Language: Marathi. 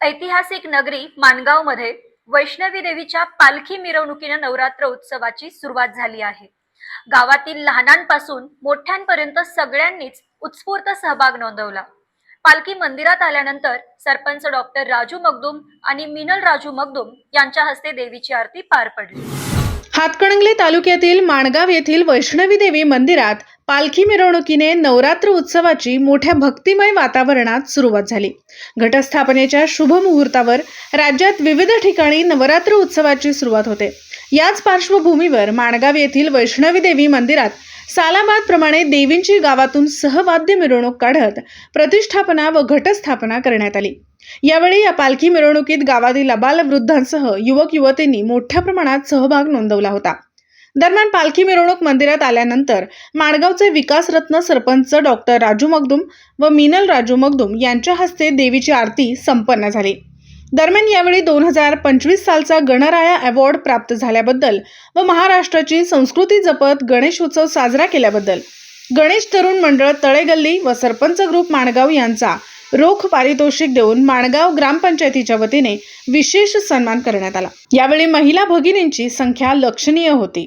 ऐतिहासिक नगरी माणगावमध्ये वैष्णवी देवीच्या पालखी मिरवणुकीनं नवरात्र उत्सवाची सुरुवात झाली आहे. गावातील लहानांपासून मोठ्यांपर्यंत सगळ्यांनीच उत्स्फूर्त सहभाग नोंदवला. पालखी मंदिरात आल्यानंतर सरपंच डॉक्टर राजू मगदुम आणि मिनल राजू मगदुम यांच्या हस्ते देवीची आरती पार पडली. हातकणंगले तालुक्यातील माणगाव येथील वैष्णवी देवी मंदिरात पालखी मिरवणुकीने नवरात्र उत्सवाची मोठ्या भक्तिमय वातावरणात सुरुवात झाली. घटस्थापनेच्या शुभ मुहूर्तावर राज्यात विविध ठिकाणी नवरात्र उत्सवाची सुरुवात होते. याच पार्श्वभूमीवर माणगाव येथील वैष्णवी देवी मंदिरात सालाबाद प्रमाणे देवींची गावातून सहवाद्य मिरवणूक काढत प्रतिष्ठापना व घटस्थापना करण्यात आली. यावेळी या पालखी मिरवणुकीत गावातील अबालवृद्धांसह युवक युवतींनी मोठ्या प्रमाणात सहभाग नोंदवला होता. दरम्यान पालखी मिरवणूक मंदिरात आल्यानंतर माणगावचे विकासरत्न सरपंच डॉक्टर राजू मगदुम व मिनल राजू मगदुम यांच्या हस्ते देवीची आरती संपन्न झाली. दरम्यान यावेळी दोन हजार पंचवीस सालचा गणराया अवॉर्ड प्राप्त झाल्याबद्दल व महाराष्ट्राची संस्कृती जपत गणेश उत्सव साजरा केल्याबद्दल गणेश तरुण मंडळ तळेगल्ली व सरपंच ग्रुप माणगाव यांचा रोख पारितोषिक देऊन माणगाव ग्रामपंचायतीच्या वतीने विशेष सन्मान करण्यात आला. यावेळी महिला भगिनींची संख्या लक्षणीय होती.